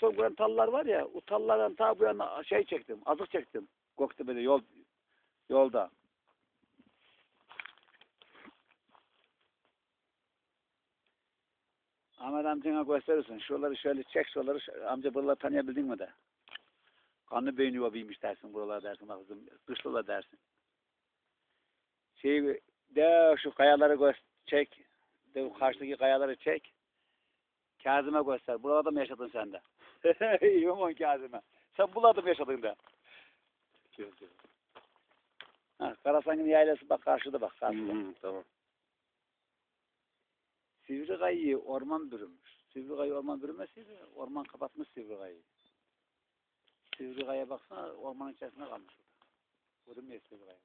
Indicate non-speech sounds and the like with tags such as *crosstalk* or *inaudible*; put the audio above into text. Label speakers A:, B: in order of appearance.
A: son gören tallar var ya, o tallardan ta bu yana şey çektim, azık çektim. Göktepe'de yol, yolda. Ahmet amcana gösterirsin. Şuraları şöyle çek, şuraları amca buraları tanıyabildin mi de? Kanlı beyin yuvabıymış dersin buralar dersin. Bak kızım, dışlılar dersin. Şey, de şu kayaları göster, çek. De karşıdaki kayaları çek. Kazım'a göster. Burada mı yaşadın sen de? *laughs* On Kazım'a. Sen burada mı yaşadın da? Ha, Karasang'ın yaylası bak karşıda bak. Karşıda.
B: Hı, tamam.
A: Sivri kayıyı orman bürümüş. Sivri kayı orman bürümesiydi. Orman kapatmış sivri kayıyı. Sivri kaya baksana ormanın içerisinde kalmış. Bürümüyor sivri kayı.